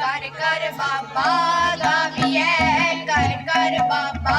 ਕਰ ਕਰ ਬਾਬਾ ਗਾਵੀਏ ਕਰ ਕਰ ਬਾਬਾ